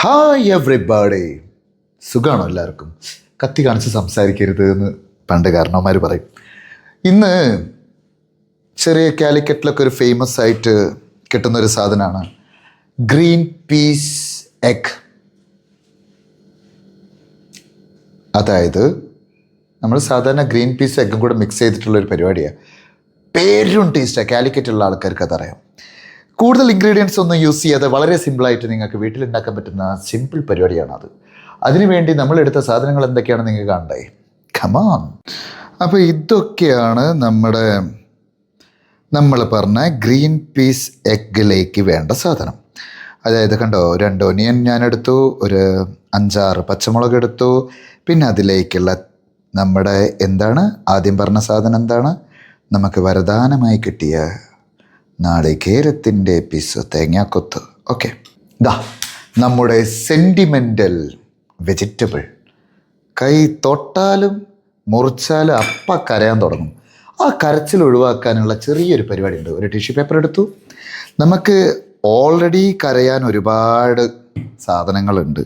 Hi everybody സുഖമാണോ എല്ലാവർക്കും? കത്തി കാണിച്ച് സംസാരിക്കരുത് എന്ന് പണ്ട് കാരണവന്മാർ പറയും. ഇന്ന് ചെറിയ കാലിക്കറ്റിലൊക്കെ ഒരു ഫേമസ് ആയിട്ട് കിട്ടുന്ന ഒരു സാധനമാണ് ഗ്രീൻ പീസ് എഗ്. അതായത് നമ്മൾ സാധാരണ ഗ്രീൻ പീസ് എഗ്ഗും കൂടെ മിക്സ് ചെയ്തിട്ടുള്ള ഒരു പരിപാടിയാണ് പേരും ടേസ്റ്റാണ് കാലിക്കറ്റുള്ള ആൾക്കാർക്ക് അതറിയാം. കൂടുതൽ ഇൻഗ്രീഡിയൻസ് ഒന്നും യൂസ് ചെയ്യാതെ വളരെ സിമ്പിളായിട്ട് നിങ്ങൾക്ക് വീട്ടിലുണ്ടാക്കാൻ പറ്റുന്ന സിമ്പിൾ പരിപാടിയാണ് അത്. അതിനുവേണ്ടി നമ്മൾ എടുത്ത സാധനങ്ങൾ എന്തൊക്കെയാണ് നിങ്ങൾക്ക് കാണണ്ടേ? കമാൻ അപ്പോൾ ഇതൊക്കെയാണ് നമ്മുടെ നമ്മൾ പറഞ്ഞ ഗ്രീൻ പീസ് എഗ്ഗിലേക്ക് വേണ്ട സാധനം. അതായത് കണ്ടോ രണ്ട് ഒനിയൻ ഞാൻ എടുത്തു ഒരു അഞ്ചാറ് പച്ചമുളക് എടുത്തു. പിന്നെ അതിലേക്കുള്ള നമ്മുടെ എന്താണ്? ആദ്യം പറഞ്ഞ സാധനം എന്താണ്? നമുക്ക് വരദാനമായി കിട്ടിയ നാളികേരത്തിന്റെ പീസ് തേങ്ങാക്കൊത്ത്. ഓക്കെ. ദാ നമ്മുടെ സെന്റിമെന്റൽ വെജിറ്റബിൾ കൈ തൊട്ടാലും മുറിച്ചാലും അപ്പ കരയാൻ തുടങ്ങും. ആ കരച്ചിൽ ഒഴിവാക്കാനുള്ള ചെറിയൊരു പരിപാടി ഉണ്ട് ഒരു ടിഷ്യൂ പേപ്പർ എടുത്തു. നമുക്ക് ഓൾറെഡി കരയാൻ ഒരുപാട് സാധനങ്ങളുണ്ട്.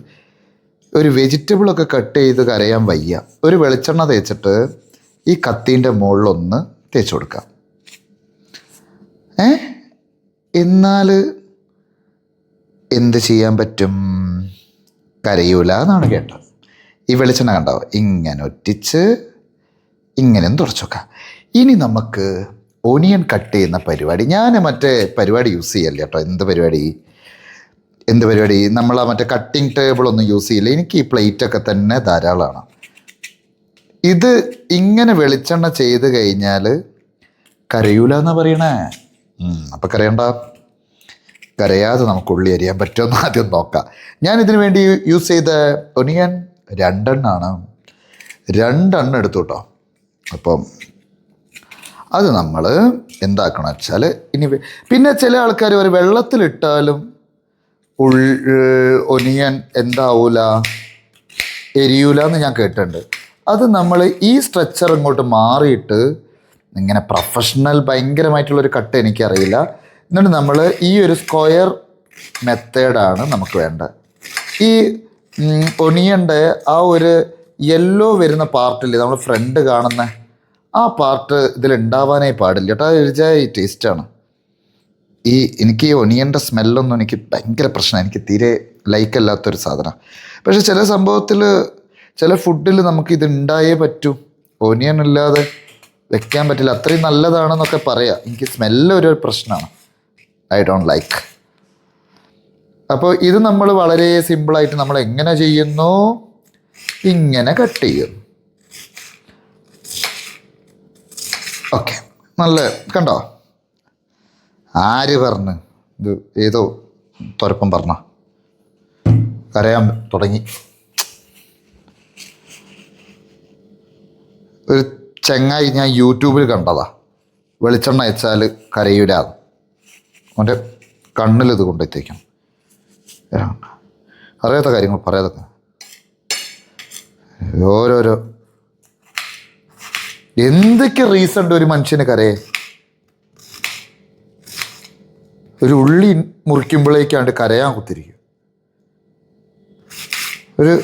ഒരു വെജിറ്റബിളൊക്കെ കട്ട് ചെയ്ത് കരയാൻ വയ്യ. ഒരു വെളിച്ചെണ്ണ തേച്ചിട്ട് ഈ കത്തീന്റെ മുകളിലൊന്ന് തേച്ച് കൊടുക്കാം. ഏ? എന്നാൽ എന്ത് ചെയ്യാൻ പറ്റും? കരയൂല എന്നാണ് കേട്ടത്. ഈ വെളിച്ചെണ്ണ കണ്ടോ? ഇങ്ങനെ ഒറ്റിച്ച് ഇങ്ങനെ തുടച്ചു വെക്കാം ഇനി നമുക്ക് ഓണിയൻ കട്ട് ചെയ്യുന്ന പരിപാടി. ഞാൻ മറ്റേ പരിപാടി യൂസ് ചെയ്യല്ല കേട്ടോ. എന്ത് പരിപാടി? എന്ത് പരിപാടി? നമ്മൾ ആ മറ്റേ കട്ടിങ് ടേബിളൊന്നും യൂസ് ചെയ്യില്ല. എനിക്ക് ഈ പ്ലേറ്റൊക്കെ തന്നെ ധാരാളമാണ് ഇത് ഇങ്ങനെ വെളിച്ചെണ്ണ ചെയ്ത് കഴിഞ്ഞാൽ കരയൂല എന്നാണ് പറയണേ. അപ്പൊ കരയണ്ട കരയാതെ നമുക്ക് ഉള്ളി അരിയാൻ പറ്റുമെന്ന് ആദ്യം നോക്കാം. ഞാൻ ഇതിനു വേണ്ടി യൂസ് ചെയ്ത ഒനിയൻ രണ്ടെണ്ണാണ്. രണ്ടെണ്ണം എടുത്തു കേട്ടോ. അപ്പം അത് നമ്മൾ എന്താക്കണം വെച്ചാൽ ഇനി പിന്നെ ചില ആൾക്കാർ ഒരു വെള്ളത്തിലിട്ടാലും ഉൾ ഒനിയൻ എന്താവൂല? എരിയൂല എന്ന് ഞാൻ കേട്ടിട്ടുണ്ട്. അത് നമ്മൾ ഈ സ്ട്രെച്ചർ ഇങ്ങോട്ട് മാറിയിട്ട് ഇങ്ങനെ പ്രൊഫഷണൽ ഭയങ്കരമായിട്ടുള്ളൊരു കട്ട് എനിക്കറിയില്ല. എന്നിട്ട് നമ്മൾ ഈ ഒരു സ്ക്വയർ മെത്തേഡാണ് നമുക്ക് വേണ്ടത്. ഈ ഒണിയന്റെ ആ ഒരു യെല്ലോ വരുന്ന പാർട്ടില്ലേ നമ്മൾ ഫ്രണ്ട് കാണുന്ന ആ പാർട്ട് ഇതിൽ ഉണ്ടാവാനേ പാടില്ല കേട്ടോ. അത് ഈ ടേസ്റ്റാണ് ഈ എനിക്ക് ഈ ഒണിയന്റെ സ്മെല്ലൊന്നും എനിക്ക് ഭയങ്കര പ്രശ്നമാണ് എനിക്ക് തീരെ ലൈക്ക് അല്ലാത്തൊരു സാധനം. പക്ഷേ ചില സംഭവത്തിൽ ചില ഫുഡിൽ നമുക്ക് ഇത് ഉണ്ടായേ പറ്റൂ. ഒനിയൻ ഇല്ലാതെ വെക്കാൻ പറ്റില്ല. അത്രയും നല്ലതാണെന്നൊക്കെ പറയാം. എനിക്ക് സ്മെല്ല് ഒരു പ്രശ്നമാണ്. ഐ ഡോണ്ട് ലൈക്ക് അപ്പോൾ ഇത് നമ്മൾ വളരെ സിമ്പിളായിട്ട് നമ്മൾ എങ്ങനെ ചെയ്യുന്നു? ഇങ്ങനെ കട്ട് ചെയ്യുന്നു. ഓക്കെ നല്ല കണ്ടോ? ആര് പറഞ്ഞ്? ഇത് ഏതോ തുരപ്പം പറഞ്ഞ? കരയാൻ തുടങ്ങി. ഒരു ചെങ്ങായി ഞാൻ യൂട്യൂബിൽ കണ്ടതാ. വെളിച്ചെണ്ണ അയച്ചാൽ കരയൂരാന്ന് അവന്റെ കണ്ണിൽ ഇത് കൊണ്ടെത്തിക്കണം അറിയാത്ത കാര്യങ്ങൾ പറയാതൊക്കെ. ഓരോരോ. എന്തൊക്കെ റീസൺ ഉണ്ട് ഒരു മനുഷ്യന് കരയെ? ഒരു ഉള്ളി മുറിക്കുമ്പോഴേക്കാണ്ട് കരയാൻ കുത്തിരിക്കും. ഒരു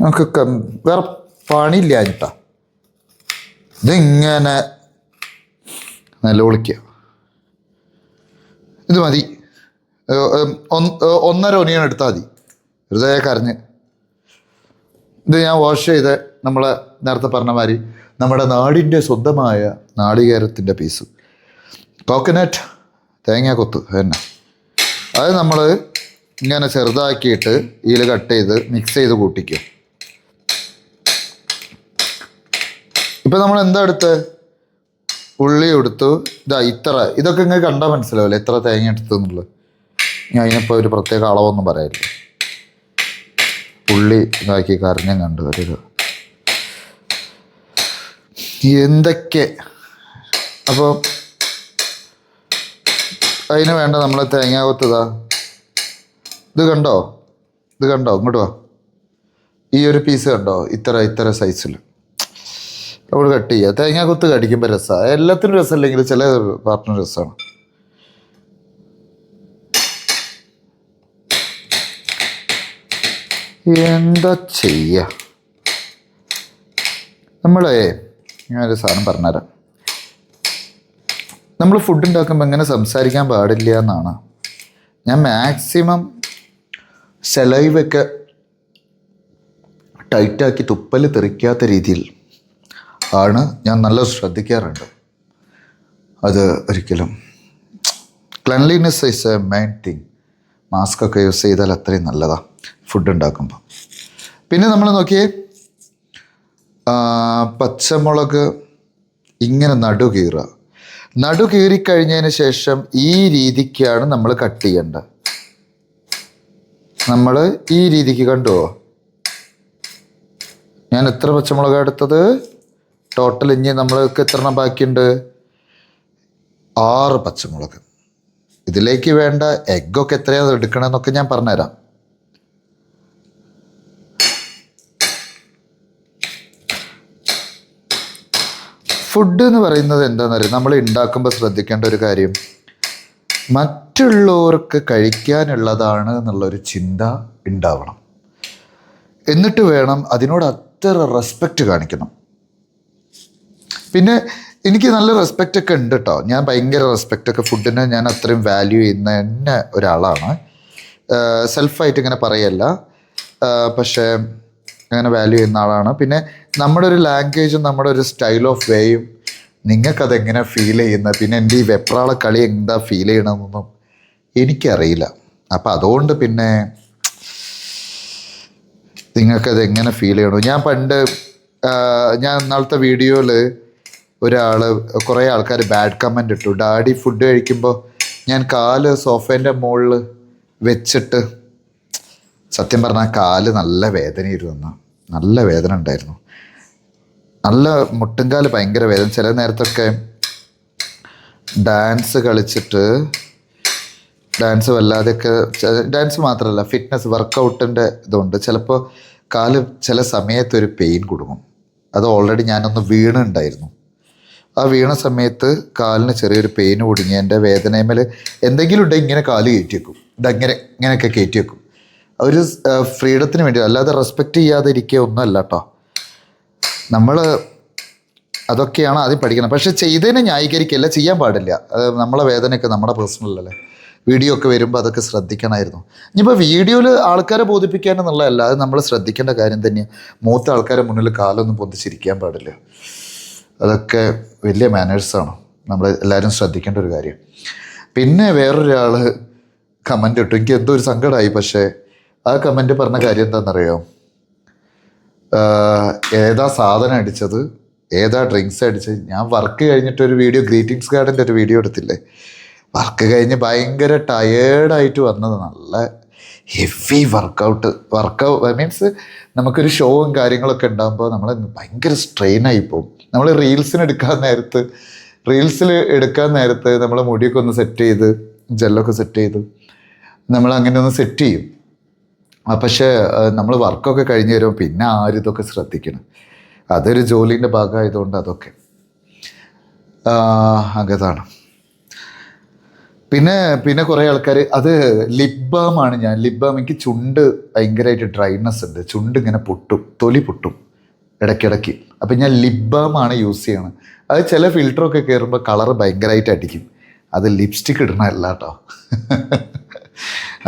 നമുക്ക് വേറെ പണിയില്ല എന്നിട്ടാ ഇതിങ്ങനെ നിലവിളിക്കുക ഇത് മതി. ഒന്നര ഒനിയൻ എടുത്താൽ മതി. വെറുതെ കരഞ്ഞ്. ഇത് ഞാൻ വാഷ് ചെയ്ത് നമ്മൾ നേരത്തെ പറഞ്ഞ മാതിരി നമ്മുടെ നാടിന്റെ സ്വന്തമായ നാളികേരത്തിന്റെ പീസ് കോക്കനട്ട് തേങ്ങ കൊത്ത് തന്നെ അത് നമ്മൾ ഇങ്ങനെ ചെറുതാക്കിയിട്ട് ഇതിൽ കട്ട് ചെയ്ത് മിക്സ് ചെയ്ത് കൂട്ടിക്കും ഇപ്പം നമ്മൾ എന്താ എടുത്ത്? ഉള്ളി എടുത്തു. ഇതാ ഇത്ര. ഇതൊക്കെ ഇങ്ങനെ കണ്ടാൽ മനസ്സിലാവില്ല? എത്ര തേങ്ങ എടുത്തു എന്നുള്ളത്. ഞാൻ അതിനിപ്പോൾ ഒരു പ്രത്യേക അളവൊന്നും പറയാനില്ല. ഉള്ളി ഇതാക്കി കരഞ്ഞം കണ്ടു ഒരു എന്തൊക്കെ? അപ്പോൾ അതിന് വേണ്ട നമ്മൾ തേങ്ങ കൊത്തതാ ഇത് കണ്ടോ? ഇത് കണ്ടോ? ഇങ്ങോട്ട് വാ. ഈ ഒരു പീസ് കണ്ടോ? ഇത്ര ഇത്ര സൈസിൽ നമ്മൾ കട്ട് ചെയ്യുക തേങ്ങ കൊത്ത് കടിക്കുമ്പോൾ രസമാണ് എല്ലാത്തിനും രസമല്ലെങ്കിൽ ചില പാർട്ടിന് രസമാണ് എന്താ ചെയ്യ? നമ്മളെ ഞാനൊരു സാധനം പറഞ്ഞുതരാം. നമ്മൾ ഫുഡ് ഉണ്ടാക്കുമ്പോൾ എങ്ങനെ സംസാരിക്കാൻ പാടില്ല എന്നാണ്. ഞാൻ മാക്സിമം സെലൈവൊക്കെ ടൈറ്റാക്കി തുപ്പൽ തെറിക്കാത്ത രീതിയിൽ ആണ് ഞാൻ നല്ല ശ്രദ്ധിക്കാറുണ്ട്. അത് ഒരിക്കലും. Cleanliness is a main thing mask ഒക്കെ യൂസ് ചെയ്താൽ അത്രയും നല്ലതാണ് ഫുഡ് ഉണ്ടാക്കുമ്പോൾ പിന്നെ നമ്മൾ നോക്കിയേ പച്ചമുളക് ഇങ്ങനെ നടു കീറുക. നടു കീറിക്കഴിഞ്ഞതിന് ശേഷം ഈ രീതിക്കാണ് നമ്മൾ കട്ട് ചെയ്യേണ്ടത്. നമ്മൾ ഈ രീതിക്ക് കണ്ടുവോ ഞാൻ എത്ര പച്ചമുളക് എടുത്തത്? ടോട്ടൽ ഇനി നമ്മൾക്ക് എത്ര എണ്ണം ബാക്കിയുണ്ട്? ആറ് പച്ചമുളക്. ഇതിലേക്ക് വേണ്ട എഗ്ഗൊക്കെ എത്രയാണ് എടുക്കണമെന്നൊക്കെ ഞാൻ പറഞ്ഞുതരാം. ഫുഡ് എന്ന് പറയുന്നത് എന്താണെന്ന് അറിയാം? നമ്മൾ ഉണ്ടാക്കുമ്പോൾ ശ്രദ്ധിക്കേണ്ട ഒരു കാര്യം. മറ്റുള്ളവർക്ക് കഴിക്കാനുള്ളതാണ് എന്നുള്ളൊരു ചിന്ത ഉണ്ടാവണം. എന്നിട്ട് വേണം അതിനോട് അത്ര റെസ്പെക്റ്റ് കാണിക്കണം. പിന്നെ എനിക്ക് നല്ല റെസ്പെക്റ്റ് ഒക്കെ ഉണ്ട് കേട്ടോ ഞാൻ ഭയങ്കര റെസ്പെക്റ്റ് ഒക്കെ ഫുഡിനെ ഞാൻ അത്രയും വാല്യൂ ചെയ്യുന്ന തന്നെ ഒരാളാണ്. സെൽഫായിട്ട് ഇങ്ങനെ പറയല്ല. പക്ഷേ അങ്ങനെ വാല്യൂ ചെയ്യുന്ന ആളാണ്. പിന്നെ നമ്മുടെ ഒരു ലാംഗ്വേജും നമ്മുടെ ഒരു സ്റ്റൈൽ ഓഫ് വേയും നിങ്ങൾക്കത് എങ്ങനെ ഫീൽ ചെയ്യുന്നത്? പിന്നെ എന്റെ ഈ വെപ്രാള കളി എന്താ ഫീൽ ചെയ്യണമെന്നൊന്നും എനിക്കറിയില്ല. അപ്പം അതുകൊണ്ട് പിന്നെ നിങ്ങൾക്കത് എങ്ങനെ ഫീൽ ചെയ്യണോ? ഞാൻ പണ്ട് ഞാൻ ഇന്നാളത്തെ വീഡിയോയിൽ ഒരാൾ കുറേ ആൾക്കാർ ബാഡ് കമന്റ് ഇട്ടു. ഡാഡി ഫുഡ് കഴിക്കുമ്പോൾ ഞാൻ കാൽ സോഫേന്റെ മുകളിൽ വെച്ചിട്ട് സത്യം പറഞ്ഞാൽ കാൽ നല്ല വേദനയിരുന്നു നല്ല വേദന ഉണ്ടായിരുന്നു. നല്ല മുട്ടുംകാൽ ഭയങ്കര വേദന. ചില നേരത്തൊക്കെ ഡാൻസ് കളിച്ചിട്ട് ഡാൻസ് വല്ലാതെയൊക്കെ ഡാൻസ് മാത്രമല്ല ഫിറ്റ്നസ് വർക്കൗട്ടിന്റെ ഇതുണ്ട്. ചിലപ്പോൾ കാൽ ചില സമയത്തൊരു പെയിൻ കൊടുക്കും അത് ഓൾറെഡി ഞാനൊന്ന് വീണുണ്ടായിരുന്നു. ആ വീണ സമയത്ത് കാലിന് ചെറിയൊരു പെയിൻ കുടുങ്ങി എന്റെ വേദനയമേൽ എന്തെങ്കിലും ഉണ്ടെങ്കിൽ ഇങ്ങനെ കാൽ കയറ്റി വെക്കും. ഇതങ്ങനെ ഇങ്ങനെയൊക്കെ കയറ്റി വെക്കും. ഒരു ഫ്രീഡത്തിന് വേണ്ടി അല്ലാതെ റെസ്പെക്റ്റ് ചെയ്യാതെ ഇരിക്കുക ഒന്നുമല്ല കേട്ടോ. നമ്മൾ അതൊക്കെയാണ് ആദ്യം പഠിക്കണം. പക്ഷെ ചെയ്തതിനെ ന്യായീകരിക്കല്ല ചെയ്യാൻ പാടില്ല. നമ്മളെ വേദനയൊക്കെ നമ്മുടെ പേഴ്സണൽ അല്ലേ. വീഡിയോ ഒക്കെ വരുമ്പോൾ അതൊക്കെ ശ്രദ്ധിക്കണമായിരുന്നു. ഇനിയിപ്പോൾ വീഡിയോയിൽ ആൾക്കാരെ ബോധിപ്പിക്കാൻ എന്നുള്ളതല്ല അത് നമ്മൾ ശ്രദ്ധിക്കേണ്ട കാര്യം തന്നെയാണ്. മൂത്ത ആൾക്കാരെ മുന്നിൽ കാലൊന്നും പൊന്തിച്ചിരിക്കാൻ പാടില്ല. അതൊക്കെ വലിയ മാനേഴ്സാണ് നമ്മൾ എല്ലാവരും ശ്രദ്ധിക്കേണ്ട ഒരു കാര്യം. പിന്നെ വേറൊരാൾ കമന്റ് ഇട്ടു. എനിക്ക് എന്തോ ഒരു സങ്കടമായി പക്ഷേ ആ കമന്റ് പറഞ്ഞ കാര്യം എന്താണെന്നറിയോ? ഏതാ സാധനം അടിച്ചത്? ഏതാ ഡ്രിങ്ക്സ് അടിച്ചത്? ഞാൻ വർക്ക് കഴിഞ്ഞിട്ട് ഒരു വീഡിയോ ഗ്രീറ്റിംഗ്സ് കാർഡിന്റെ ഒരു വീഡിയോ എടുത്തില്ലേ? വർക്ക് കഴിഞ്ഞ് ഭയങ്കര ടയേർഡായിട്ട് വന്നത് നല്ല ഹെവി വർക്കൗട്ട് വർക്കൗട്ട് മീൻസ് നമുക്കൊരു ഷോവും കാര്യങ്ങളൊക്കെ ഉണ്ടാകുമ്പോൾ നമ്മൾ ഭയങ്കര സ്ട്രെയിൻ ആയി പോകും. നമ്മൾ റീൽസിന് എടുക്കാൻ നേരത്ത് റീൽസിൽ എടുക്കാൻ നേരത്ത് നമ്മൾ മുടിയൊക്കെ ഒന്ന് സെറ്റ് ചെയ്ത് ജെല്ലൊക്കെ സെറ്റ് ചെയ്ത് നമ്മൾ അങ്ങനെ ഒന്ന് സെറ്റ് ചെയ്യും. പക്ഷേ നമ്മൾ വർക്കൊക്കെ കഴിഞ്ഞ് വരുമ്പോൾ പിന്നെ ആരും ഇതൊക്കെ ശ്രദ്ധിക്കണം. അതൊരു ജോലീന്റെ ഭാഗമായതുകൊണ്ട് അതൊക്കെ. അങ്ങതാണ്. പിന്നെ പിന്നെ കുറേ ആൾക്കാർ അത് ലിപ് ബാം ആണ് ഞാൻ. ലിപ് ബാം എനിക്ക് ചുണ്ട് ഭയങ്കരമായിട്ട് ഡ്രൈനെസ് ഉണ്ട്. ചുണ്ട് ഇങ്ങനെ പൊട്ടും തൊലി പൊട്ടും. ഇടയ്ക്കിടയ്ക്ക്. അപ്പം ഞാൻ ലിപ് ബാമാണ് യൂസ് ചെയ്യണത് അത് ചില ഫിൽറ്ററൊക്കെ കയറുമ്പോൾ കളർ ഭയങ്കരമായിട്ട് അടിക്കും. അത് ലിപ്സ്റ്റിക് ഇടണമല്ല കേട്ടോ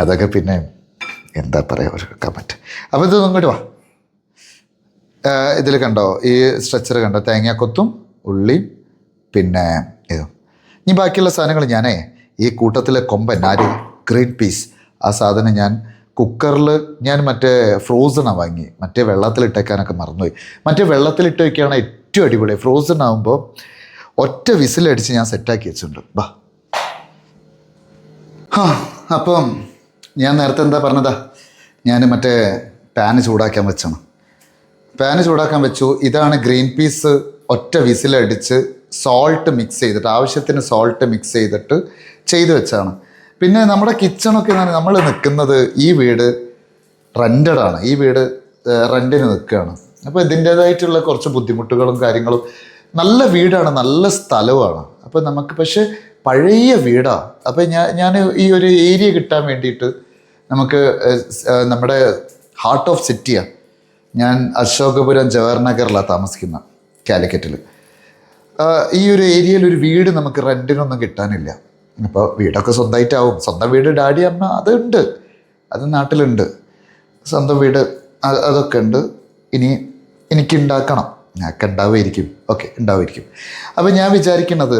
അതൊക്കെ പിന്നെ എന്താ പറയുക ഒരു കമന്റ് അപ്പോൾ ഇത് ഇങ്ങോട്ട് വാ. ഇതിൽ കണ്ടോ ഈ സ്ട്രക്ചർ കണ്ടോ? തേങ്ങാക്കൊത്തും ഉള്ളി പിന്നെ ഇതും. ഇനി ബാക്കിയുള്ള സാധനങ്ങൾ ഞാനേ ഈ കൂട്ടത്തിലെ കൊമ്പൻ ആര് ഗ്രീൻ പീസ് ആ സാധനം ഞാൻ കുക്കറിൽ ഞാൻ മറ്റേ ഫ്രോസണാണ് വാങ്ങി. മറ്റേ വെള്ളത്തിലിട്ടേക്കാനൊക്കെ മറന്നുപോയി. മറ്റേ വെള്ളത്തിലിട്ട് വയ്ക്കുകയാണ് ഏറ്റവും അടിപൊളി. ഫ്രോസൺ ആകുമ്പോൾ ഒറ്റ വിസിലടിച്ച് ഞാൻ സെറ്റാക്കി വെച്ചിട്ടുണ്ട്. ബാ. അപ്പം ഞാൻ നേരത്തെ എന്താ പറഞ്ഞതാ? ഞാൻ മറ്റേ പാന് ചൂടാക്കാൻ വെച്ചാണ്. പാന് ചൂടാക്കാൻ വെച്ചു. ഇതാണ് ഗ്രീൻ പീസ് ഒറ്റ വിസിലടിച്ച് സോൾട്ട് മിക്സ് ചെയ്തിട്ട് ആവശ്യത്തിന് സോൾട്ട് മിക്സ് ചെയ്തിട്ട് ചെയ്തു വെച്ചാണ്. പിന്നെ നമ്മുടെ കിച്ചണൊക്കെ നമ്മൾ നിൽക്കുന്നത് ഈ വീട് റെന്റഡ് ആണ്. ഈ വീട് റെന്റിന് നിൽക്കുകയാണ്. അപ്പോൾ ഇതിന്റേതായിട്ടുള്ള കുറച്ച് ബുദ്ധിമുട്ടുകളും കാര്യങ്ങളും നല്ല വീടാണ് നല്ല സ്ഥലവുമാണ്. അപ്പോൾ നമുക്ക് പക്ഷേ പഴയ വീടാണ് അപ്പോൾ ഞാൻ ഞാൻ ഈ ഒരു ഏരിയ കിട്ടാൻ വേണ്ടിയിട്ട് നമുക്ക് നമ്മുടെ ഹാർട്ട് ഓഫ് സിറ്റിയാണ് ഞാൻ അശോകപുരം ജവഹർ നഗറിലാണ് താമസിക്കുന്നത് കാലിക്കറ്റിൽ ഈ ഒരു ഏരിയയിൽ ഒരു വീട് നമുക്ക് റെന്റിനൊന്നും കിട്ടാനില്ല. അപ്പോൾ വീടൊക്കെ സ്വന്തമായിട്ടാവും സ്വന്തം വീട് ഡാഡി അമ്മ അതുണ്ട്. അത് നാട്ടിലുണ്ട്. സ്വന്തം വീട് അതൊക്കെ ഉണ്ട്. ഇനി എനിക്ക് ഉണ്ടാക്കണം ഞങ്ങൾക്ക് ഉണ്ടാവുമായിരിക്കും ഓക്കെ ഉണ്ടാവുമായിരിക്കും അപ്പോൾ ഞാൻ വിചാരിക്കുന്നത്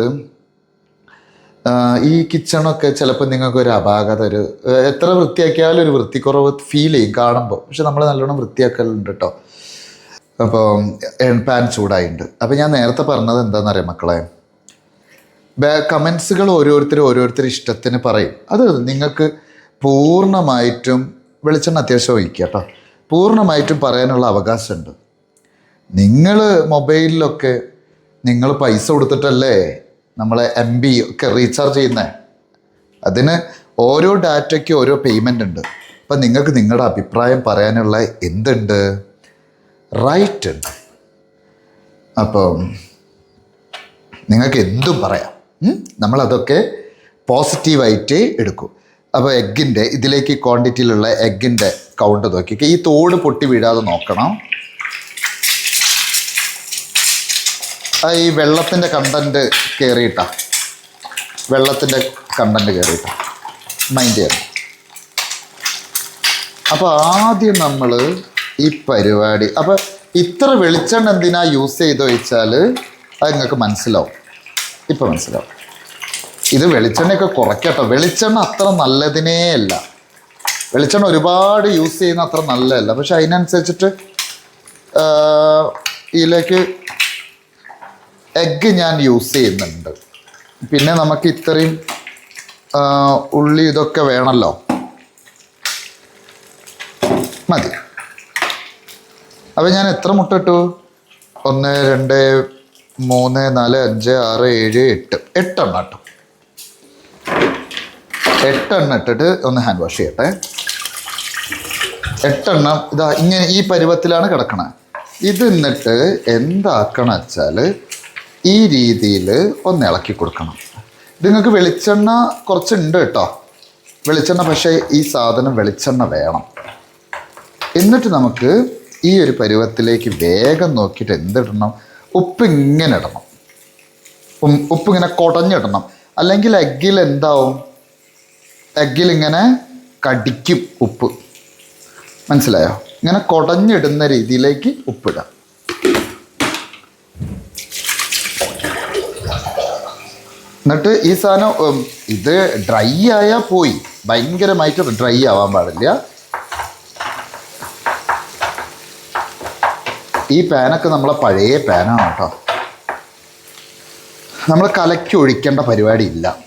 ഈ കിച്ചണൊക്കെ ചിലപ്പോൾ നിങ്ങൾക്ക് ഒരു അപാകത ഒരു എത്ര വൃത്തിയാക്കിയാലും ഒരു വൃത്തിക്കുറവ് ഫീൽ ചെയ്യും കാണുമ്പോൾ പക്ഷെ നമ്മൾ നല്ലോണം വൃത്തിയാക്കലുണ്ട് കേട്ടോ അപ്പോൾ പാൻ ചൂടായിട്ടുണ്ട് അപ്പോൾ ഞാൻ നേരത്തെ പറഞ്ഞത് എന്താണെന്നറിയാം മക്കളെ? കമൻസുകൾ ഓരോരുത്തരും ഓരോരുത്തർ ഇഷ്ടത്തിന് പറയും. അത് നിങ്ങൾക്ക് പൂർണമായിട്ടും വെളിച്ചെണ്ണ അത്യാവശ്യം ഒഴിക്കുക കേട്ടോ. പൂർണമായിട്ടും പറയാനുള്ള അവകാശമുണ്ട്. നിങ്ങൾ മൊബൈലിലൊക്കെ നിങ്ങൾ പൈസ കൊടുത്തിട്ടല്ലേ നമ്മളെ എം ബി ഒക്കെ റീചാർജ് ചെയ്യുന്നത് അതിന് ഓരോ ഡാറ്റയ്ക്ക് ഓരോ പേയ്മെന്റ് ഉണ്ട്. അപ്പം നിങ്ങൾക്ക് നിങ്ങളുടെ അഭിപ്രായം പറയാനുള്ള എന്തുണ്ട്? റൈറ്റ് ഉണ്ട്. അപ്പം നിങ്ങൾക്ക് എന്തും പറയാം? നമ്മളതൊക്കെ പോസിറ്റീവായിട്ട് എടുക്കും. അപ്പോൾ എഗ്ഗിന്റെ ഇതിലേക്ക് ക്വാണ്ടിറ്റിയിലുള്ള എഗ്ഗിന്റെ കൗണ്ട് നോക്കിക്കുക ഈ തോട് പൊട്ടി വീഴാതെ നോക്കണം. ആ ഈ വെള്ളത്തിന്റെ കണ്ടന്റ് കയറിയിട്ടാ വെള്ളത്തിന്റെ കണ്ടന്റ് കയറിയിട്ടാ മൈൻഡ് ചെയ്യണം അപ്പോൾ ആദ്യം നമ്മൾ ഈ പരിപാടി അപ്പോൾ ഇത്ര വെളിച്ചെണ്ണ എന്തിനാ യൂസ് ചെയ്ത് വെച്ചാൽ അത് നിങ്ങൾക്ക് മനസ്സിലാവും. ഇപ്പം മനസ്സിലാവും. ഇത് വെളിച്ചെണ്ണയൊക്കെ കുറയ്ക്കട്ടോ. വെളിച്ചെണ്ണ അത്ര നല്ലതിനേ അല്ല. വെളിച്ചെണ്ണ ഒരുപാട് യൂസ് ചെയ്യുന്ന അത്ര നല്ലതല്ല. പക്ഷെ അതിനനുസരിച്ചിട്ട് ഇതിലേക്ക് എഗ്ഗ് ഞാൻ യൂസ് ചെയ്യുന്നുണ്ട്. പിന്നെ നമുക്ക് ഇത്രയും ഉള്ളി ഇതൊക്കെ വേണമല്ലോ. മതി. അപ്പം ഞാൻ എത്ര മുട്ട ഇട്ടു? ഒന്ന് രണ്ട് മൂന്ന് നാല് അഞ്ച് ആറ് ഏഴ് എട്ട്. എട്ടെണ്ണം ഇട്ടു എട്ടെണ്ണം ഇട്ടിട്ട് ഒന്ന് ഹാൻഡ് വാഷ് ചെയ്യട്ടെ. എട്ടെണ്ണം ഇതാ ഇങ്ങനെ ഈ പരുവത്തിലാണ് കിടക്കണത് ഇത് എന്നിട്ട് എന്താക്കണം വെച്ചാൽ ഈ രീതിയിൽ ഒന്ന് ഇളക്കി കൊടുക്കണം. നിങ്ങൾക്ക് വെളിച്ചെണ്ണ കുറച്ചുണ്ട് കേട്ടോ. വെളിച്ചെണ്ണ പക്ഷേ ഈ സാധനം വെളിച്ചെണ്ണ വേണം. എന്നിട്ട് നമുക്ക് ഈ ഒരു പരുവത്തിലേക്ക് വേഗം നോക്കിയിട്ട് എന്തിടണം? ഉപ്പ് ഇങ്ങനെ ഇടണം ഉപ്പ് ഇങ്ങനെ കുടഞ്ഞിടണം. അല്ലെങ്കിൽ എഗ്ഗിൽ എന്താവും? എഗ്ഗിൽ ഇങ്ങനെ കടിക്കും ഉപ്പ്. മനസ്സിലായോ? ഇങ്ങനെ കുടഞ്ഞിടുന്ന രീതിയിലേക്ക് ഉപ്പിടാം എന്നിട്ട് ഈ സാധനം ഇത് ഡ്രൈ ആയാൽ പോയി. ഭയങ്കരമായിട്ട് ഡ്രൈ ആവാൻ പാടില്ല. ഈ പാനൊക്കെ നമ്മളെ പഴയ പാനാണ് കേട്ടോ. നമ്മൾ കലക്കി ഒഴിക്കേണ്ട പരിപാടി ഇല്ല.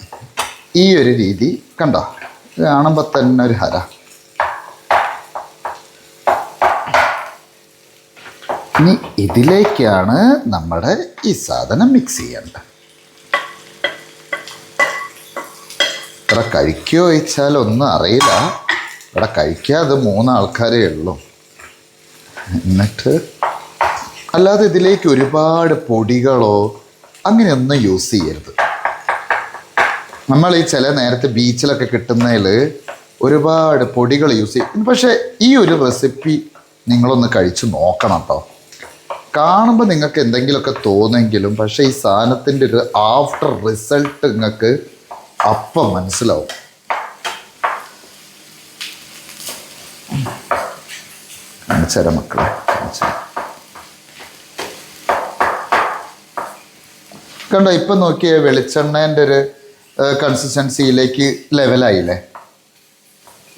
ഈ ഒരു രീതി കണ്ടോ? കാണുമ്പോൾ തന്നെ ഒരു ഹര. ഇനി ഇതിലേക്കാണ് നമ്മുടെ ഈ സാധനം മിക്സ് ചെയ്യേണ്ടത്. ഇവിടെ കഴിക്കുകയോ ചോദിച്ചാൽ ഒന്നും അറിയില്ല. ഇവിടെ കഴിക്കാതെ മൂന്ന് ആൾക്കാരേ ഉള്ളൂ. എന്നിട്ട് അല്ലാതെ ഇതിലേക്ക് ഒരുപാട് പൊടികളോ അങ്ങനെയൊന്നും യൂസ് ചെയ്യരുത്. നമ്മൾ ഈ ചില നേരത്തെ ബീച്ചിലൊക്കെ കിട്ടുന്നതിൽ ഒരുപാട് പൊടികൾ യൂസ് ചെയ്യും. പക്ഷേ ഈ ഒരു റെസിപ്പി നിങ്ങളൊന്ന് കഴിച്ചു നോക്കണം കേട്ടോ കാണുമ്പോൾ നിങ്ങൾക്ക് എന്തെങ്കിലുമൊക്കെ തോന്നെങ്കിലും പക്ഷേ ഈ സാധനത്തിന്റെ ഒരു ആഫ്റ്റർ റിസൾട്ട് നിങ്ങൾക്ക് അപ്പം മനസ്സിലാവും. ചില മക്കളെ കണ്ടോ ഇപ്പം നോക്കിയ വെളിച്ചെണ്ണേന്റെ ഒരു കൺസിസ്റ്റൻസിയിലേക്ക് ലെവലായില്ലേ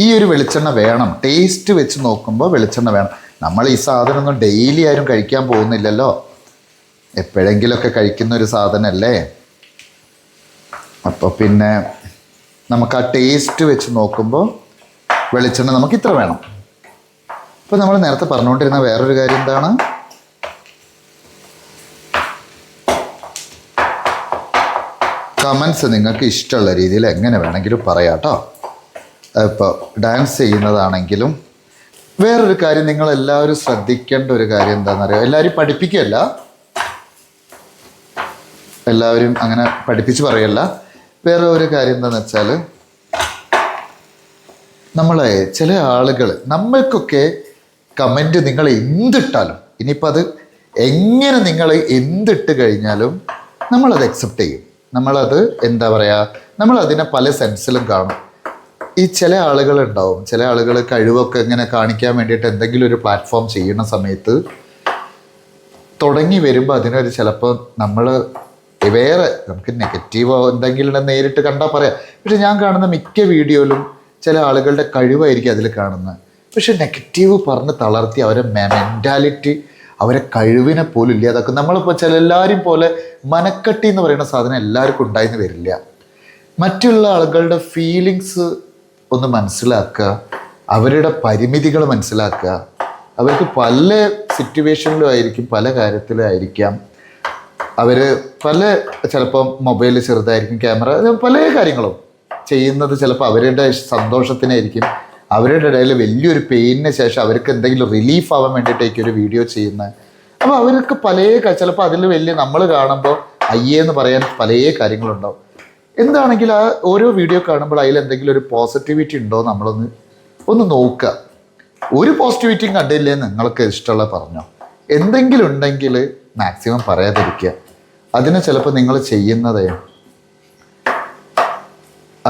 ഈ ഒരു വെളിച്ചെണ്ണ വേണം. ടേസ്റ്റ് വെച്ച് നോക്കുമ്പോൾ വെളിച്ചെണ്ണ വേണം. നമ്മൾ ഈ സാധനമൊന്നും ഡെയിലി ആരും കഴിക്കാൻ പോകുന്നില്ലല്ലോ. എപ്പോഴെങ്കിലുമൊക്കെ കഴിക്കുന്ന ഒരു സാധനമല്ലേ അപ്പോൾ പിന്നെ നമുക്ക് ആ ടേസ്റ്റ് വെച്ച് നോക്കുമ്പോൾ വെളിച്ചെണ്ണ നമുക്ക് ഇത്ര വേണം. അപ്പോൾ നമ്മൾ നേരത്തെ പറഞ്ഞുകൊണ്ടിരുന്ന വേറൊരു കാര്യം എന്താണ്? കമൻസ് നിങ്ങൾക്ക് ഇഷ്ടമുള്ള രീതിയിൽ എങ്ങനെ വേണമെങ്കിലും പറയാം കേട്ടോ ഇപ്പോൾ ഡാൻസ് ചെയ്യുന്നതാണെങ്കിലും വേറൊരു കാര്യം നിങ്ങൾ എല്ലാവരും ശ്രദ്ധിക്കേണ്ട ഒരു കാര്യം എന്താണെന്നറിയോ? എല്ലാവരും പഠിപ്പിക്കുകയല്ല. എല്ലാവരും അങ്ങനെ പഠിപ്പിച്ച് പറയല്ല. വേറെ ഒരു കാര്യം എന്താണെന്ന് വെച്ചാൽ നമ്മളെ ചില ആളുകൾ നമ്മൾക്കൊക്കെ കമന്റ് നിങ്ങൾ എന്തിട്ടാലും ഇനിയിപ്പോൾ അത് എങ്ങനെ നിങ്ങൾ എന്തിട്ട് കഴിഞ്ഞാലും നമ്മളത് അക്സെപ്റ്റ് ചെയ്യും. നമ്മളത് എന്താ പറയുക നമ്മളതിനെ പല സെൻസിലും കാണും. ഈ ചില ആളുകളുണ്ടാവും ചില ആളുകൾ കഴിവൊക്കെ ഇങ്ങനെ കാണിക്കാൻ വേണ്ടിയിട്ട് എന്തെങ്കിലും ഒരു പ്ലാറ്റ്ഫോം ചെയ്യുന്ന സമയത്ത് തുടങ്ങി വരുമ്പോൾ അതിനൊരു ചിലപ്പോൾ നമ്മൾ വേറെ നമുക്ക് നെഗറ്റീവോ എന്തെങ്കിലും നേരിട്ട് കണ്ടാൽ പറയാം. പക്ഷെ ഞാൻ കാണുന്ന മിക്ക വീഡിയോയിലും ചില ആളുകളുടെ കഴിവായിരിക്കും അതിൽ കാണുന്നത്. പക്ഷെ നെഗറ്റീവ് പറഞ്ഞ് തളർത്തി അവരെ മെന്റാലിറ്റി അവരെ കഴിവിനെ പോലും ഇല്ലാതാക്കും. നമ്മളിപ്പോൾ ചില എല്ലാവരും പോലെ മനക്കട്ടി എന്ന് പറയുന്ന സാധനം എല്ലാവർക്കും ഉണ്ടായിന്ന് വരില്ല. മറ്റുള്ള ആളുകളുടെ ഫീലിങ്സ് ഒന്ന് മനസ്സിലാക്കുക അവരുടെ പരിമിതികൾ മനസ്സിലാക്കുക. അവർക്ക് പല സിറ്റുവേഷനിലും ആയിരിക്കും പല കാര്യത്തിലും ആയിരിക്കാം. അവർ പല ചിലപ്പം മൊബൈൽ ചെറുതായിരിക്കും ക്യാമറ പല കാര്യങ്ങളും ചെയ്യുന്നത് ചിലപ്പോൾ അവരുടെ സന്തോഷത്തിനായിരിക്കും. അവരുടെ ഇടയിൽ വലിയൊരു പെയിനിന് ശേഷം അവർക്ക് എന്തെങ്കിലും റിലീഫ് ആവാൻ വേണ്ടിയിട്ടേക്ക് ഒരു വീഡിയോ ചെയ്യുന്നത് അപ്പോൾ അവർക്ക് പല ചിലപ്പോൾ അതിൽ വലിയ നമ്മൾ കാണുമ്പോൾ അയ്യേ എന്ന് പറയാൻ പല കാര്യങ്ങളുണ്ടാവും. എന്താണെങ്കിൽ ആ ഓരോ വീഡിയോ കാണുമ്പോൾ അതിൽ എന്തെങ്കിലും ഒരു പോസിറ്റിവിറ്റി ഉണ്ടോ നമ്മളൊന്ന് ഒന്ന് നോക്കുക. ഒരു പോസിറ്റിവിറ്റിയും കണ്ടില്ലേ നിങ്ങൾക്ക് ഇഷ്ടമുള്ള പറഞ്ഞോ? എന്തെങ്കിലും ഉണ്ടെങ്കിൽ മാക്സിമം പറയാതിരിക്കുക. അതിന് ചിലപ്പോൾ നിങ്ങൾ ചെയ്യുന്നതേ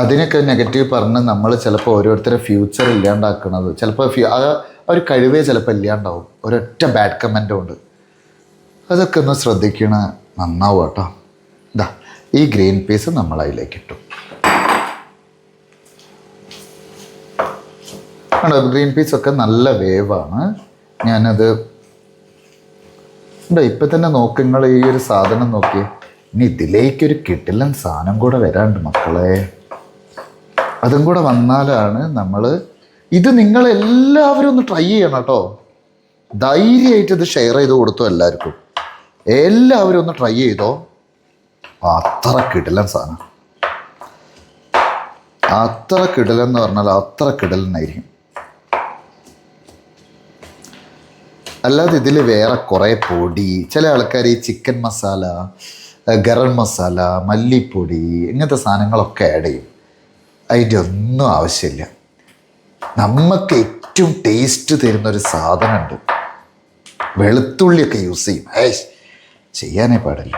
അതിനൊക്കെ നെഗറ്റീവ് പറഞ്ഞ് നമ്മൾ ചിലപ്പോൾ ഓരോരുത്തരെ ഫ്യൂച്ചർ ഇല്ലാണ്ടാക്കുന്നത് ചിലപ്പോൾ ആ ഒരു കഴിവേ ചിലപ്പോൾ ഇല്ലാണ്ടാവും. ഒരൊറ്റ ബാഡ് കമന്റ് ഉണ്ട്. അതൊക്കെ ഒന്ന് ശ്രദ്ധിക്കണ നന്നാവും കേട്ടോ ഇതാ ഈ ഗ്രീൻ പീസ് നമ്മൾ അതിലേക്ക് ഇട്ടു. ആണോ ഗ്രീൻ പീസ് ഒക്കെ നല്ല വേവാണ്. ഞാനത് ഉണ്ടോ ഇപ്പം തന്നെ നോക്ക് നിങ്ങൾ ഈ ഒരു സാധനം നോക്കി ഇനി ഇതിലേക്കൊരു കിട്ടില്ല സാധനം കൂടെ വരാണ്ട് മക്കളെ. അതും കൂടെ വന്നാലാണ് നമ്മൾ ഇത് നിങ്ങൾ എല്ലാവരും ഒന്ന് ട്രൈ ചെയ്യണം കേട്ടോ. ധൈര്യമായിട്ട് ഇത് ഷെയർ ചെയ്ത് കൊടുത്തു എല്ലാവർക്കും. എല്ലാവരും ഒന്ന് ട്രൈ ചെയ്തോ. അത്ര കിടലൻ സാധനം. അത്ര കിടലൻ എന്ന് പറഞ്ഞാൽ അത്ര കിടലെന്നായിരിക്കും അല്ലാതെ ഇതിൽ വേറെ കുറേ പൊടി ചില ആൾക്കാർ ഈ ചിക്കൻ മസാല ഗരം മസാല മല്ലിപ്പൊടി ഇങ്ങനത്തെ സാധനങ്ങളൊക്കെ ആഡ് ചെയ്യും. അതിന്റെ ഒന്നും ആവശ്യമില്ല. നമുക്ക് ഏറ്റവും ടേസ്റ്റ് തരുന്ന ഒരു സാധനമുണ്ട്. വെളുത്തുള്ളിയൊക്കെ യൂസ് ചെയ്യും. ഏയ് ചെയ്യാനേ പാടില്ല.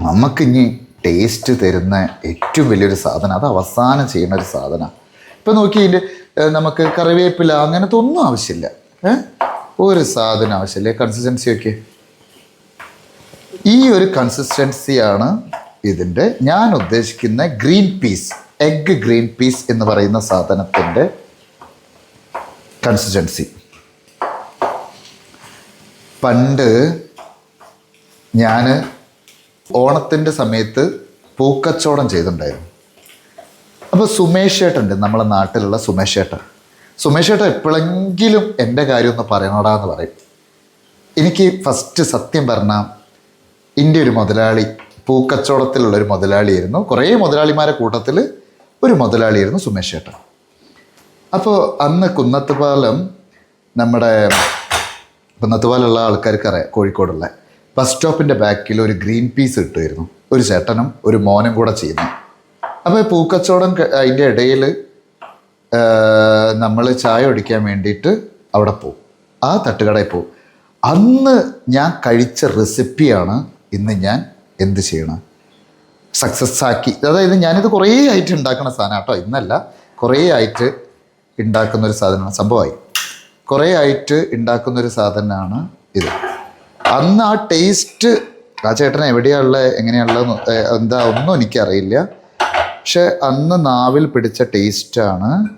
നമുക്ക് ഇനി ടേസ്റ്റ് തരുന്ന ഏറ്റവും വലിയൊരു സാധനം അത് അവസാനം ചെയ്യുന്ന ഒരു സാധനമാണ് ഇപ്പം നോക്കി ഇതിന്റെ നമുക്ക് കറിവേപ്പില അങ്ങനത്തെ ഒന്നും ആവശ്യമില്ല. ഒരു സാധനം ആവശ്യമില്ല. കൺസിസ്റ്റൻസി ഒക്കെ ഈ ഒരു കൺസിസ്റ്റൻസിയാണ് ഇതിന്റെ ഞാൻ ഉദ്ദേശിക്കുന്ന green peas egg green peas എന്ന് പറയുന്ന സാധനത്തിന്റെ കൺസിസ്റ്റൻസി. പണ്ട് ഞാൻ ഓണത്തിന്റെ സമയത്ത് പൂക്കച്ചവടം ചെയ്തിട്ടുണ്ടായിരുന്നു. അപ്പോൾ സുമേഷ് ഏട്ടുണ്ട് നമ്മളെ നാട്ടിലുള്ള സുമേഷ് ഏട്ടൻ. സുമേഷ് ഏട്ടൻ എപ്പോഴെങ്കിലും എന്റെ കാര്യം ഒന്ന് പറയണോടാ എന്ന് പറയും. എനിക്ക് ഫസ്റ്റ് സത്യം പറഞ്ഞാൽ എന്റെ ഒരു മുതലാളി പൂക്കച്ചവടത്തിലുള്ള ഒരു മുതലാളിയായിരുന്നു. കുറേ മുതലാളിമാരെ കൂട്ടത്തിൽ ഒരു മുതലാളിയായിരുന്നു സുമേഷ് ചേട്ടൻ. അപ്പോൾ അന്ന് കുന്നത്തുപാലം നമ്മുടെ കുന്നത്തുപാലുള്ള ആൾക്കാർക്ക് അറിയാം കോഴിക്കോടുള്ള. ബസ് സ്റ്റോപ്പിന്റെ ബാക്കിൽ ഒരു ഗ്രീൻ പീസ് ഇട്ടുമായിരുന്നു ഒരു ചേട്ടനും ഒരു മോനും കൂടെ ചെയ്യുന്നു. അപ്പോൾ പൂക്കച്ചവടം അതിന്റെ ഇടയിൽ നമ്മൾ ചായ ഒടിക്കാൻ വേണ്ടിയിട്ട് അവിടെ പോവും. ആ തട്ടുകടയിൽ പോവും. അന്ന് ഞാൻ കഴിച്ച റെസിപ്പിയാണ് ഇന്ന് ഞാൻ എന്ത് ചെയ്യണം? സക്സസ് ആക്കി. അതായത് ഞാനിത് കുറേ ആയിട്ട് ഉണ്ടാക്കുന്ന സാധനം കേട്ടോ. ഇന്നല്ല. കുറേ ആയിട്ട് ഉണ്ടാക്കുന്ന ഒരു സാധനമാണ്. സംഭവമായി. കുറേ ആയിട്ട് ഉണ്ടാക്കുന്ന ഒരു സാധനമാണ് ഇത്. അന്ന് ആ ടേസ്റ്റ് ആ ചേട്ടൻ എവിടെയുള്ള എങ്ങനെയുള്ള എന്താ ഒന്നും എനിക്കറിയില്ല. പക്ഷെ അന്ന് നാവിൽ പിടിച്ച ടേസ്റ്റാണ്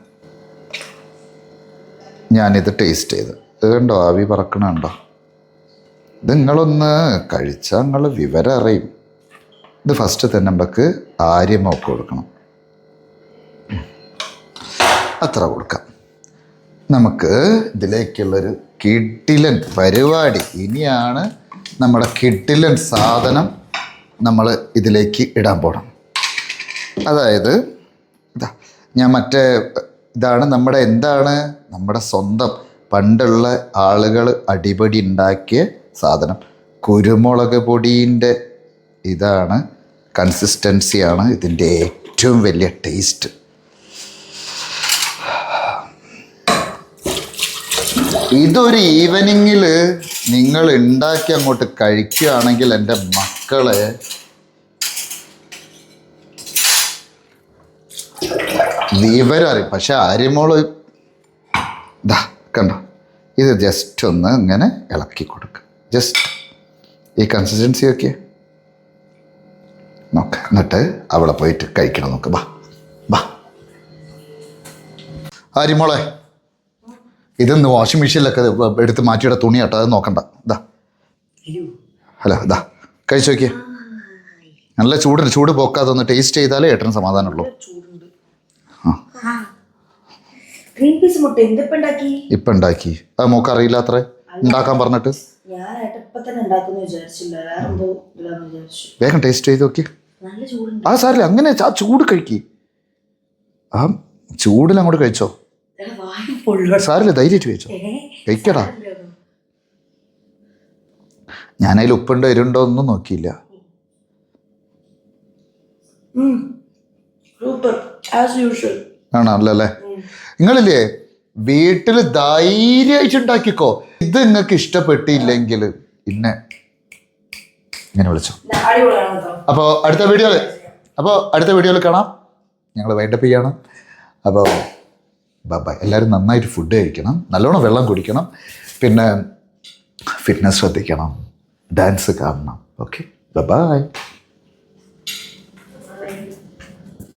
ഞാനിത് ടേസ്റ്റ് ചെയ്ത് ഇത് കണ്ടോ? ആവി പറക്കണുണ്ടോ നിങ്ങളൊന്ന് കഴിച്ചാൽ നിങ്ങൾ വിവരം അറിയും. ഇത് ഫസ്റ്റ് തന്നെ നമുക്ക് ആര്യമൊക്കെ കൊടുക്കണം. അത്ര കൊടുക്കാം. നമുക്ക് ഇതിലേക്കുള്ളൊരു കിട്ടിലൻ പരിപാടി. ഇനിയാണ് നമ്മുടെ കിട്ടിലൻ സാധനം നമ്മൾ ഇതിലേക്ക് ഇടാൻ പോകണം അതായത് ഇതാ ഞാൻ മറ്റേ ഇതാണ് നമ്മുടെ എന്താണ്? നമ്മുടെ സ്വന്തം പണ്ടുള്ള ആളുകൾ അടിപൊളി ഉണ്ടാക്കിയ സാധനം. കുരുമുളക് പൊടീന്റെ ഇതാണ്. കൺസിസ്റ്റൻസിയാണ് ഇതിന്റെ ഏറ്റവും വലിയ ടേസ്റ്റ് ഇതൊരു ഈവനിങ്ങിൽ നിങ്ങൾ ഉണ്ടാക്കി അങ്ങോട്ട് കഴിക്കുകയാണെങ്കിൽ എന്റെ മക്കളെ വിവരം പക്ഷെ ആര്യമോൾ ഇതാ കണ്ടോ? ഇത് ജസ്റ്റ് ഒന്ന് ഇങ്ങനെ ഇളക്കി കൊടുക്കുക ജസ്റ്റ് ഈ കൺസിസ്റ്റൻസി ഒക്കെ. നോക്ക എന്നിട്ട് അവിടെ പോയിട്ട് കഴിക്കണം നോക്ക്. ബാ ബാ. ആര്യമോളെ ഇതൊന്ന് വാഷിംഗ് മെഷീനിലൊക്കെ എടുത്ത് മാറ്റിയുടെ തുണി കേട്ടോ അത് നോക്കണ്ട. ഇതാ ഹലോ ഇതാ കഴിച്ചു നോക്കിയേ. നല്ല ചൂടുണ്ട് ചൂട് പോക്കാതെ ഒന്ന് ടേസ്റ്റ് ചെയ്താലേ ഏട്ടന് സമാധാനമുള്ളൂ. ഇപ്പം ഉണ്ടാക്കി. അത് മോക്ക് അറിയില്ല അത്ര ഉണ്ടാക്കാൻ പറഞ്ഞിട്ട്? വേഗം ടേസ്റ്റ് ചെയ്ത് നോക്കി ആ സാറില്ല അങ്ങനെ ആ ചൂട് കഴിക്കി. ആ ചൂടിൽ അങ്ങോട്ട് കഴിച്ചോ? സാറില്ല ധൈര്യമായിട്ട് കഴിച്ചോ? കഴിക്കടാ. ഞാനതിൽ ഉപ്പുണ്ടോ എരുണ്ടോ ഒന്നും നോക്കിയില്ല. സൂപ്പർ അല്ലേ നിങ്ങളില്ലേ? വീട്ടിൽ ധൈര്യമായിട്ട് ഉണ്ടാക്കിക്കോ ഇത് നിങ്ങൾക്ക് ഇഷ്ടപ്പെട്ടില്ലെങ്കിൽ പിന്നെ ഇങ്ങനെ വിളിച്ചു. അപ്പോൾ അടുത്ത വീഡിയോയിൽ അപ്പോൾ അടുത്ത വീഡിയോയിൽ കാണാം. ഞങ്ങൾ വൈൻഡപ്പ് ചെയ്യണം. അപ്പോൾ ബൈ എല്ലാവരും നന്നായിട്ട് ഫുഡ് കഴിക്കണം. നല്ലോണം വെള്ളം കുടിക്കണം. പിന്നെ ഫിറ്റ്നസ് ശ്രദ്ധിക്കണം. ഡാൻസ് കാണണം. Okay bye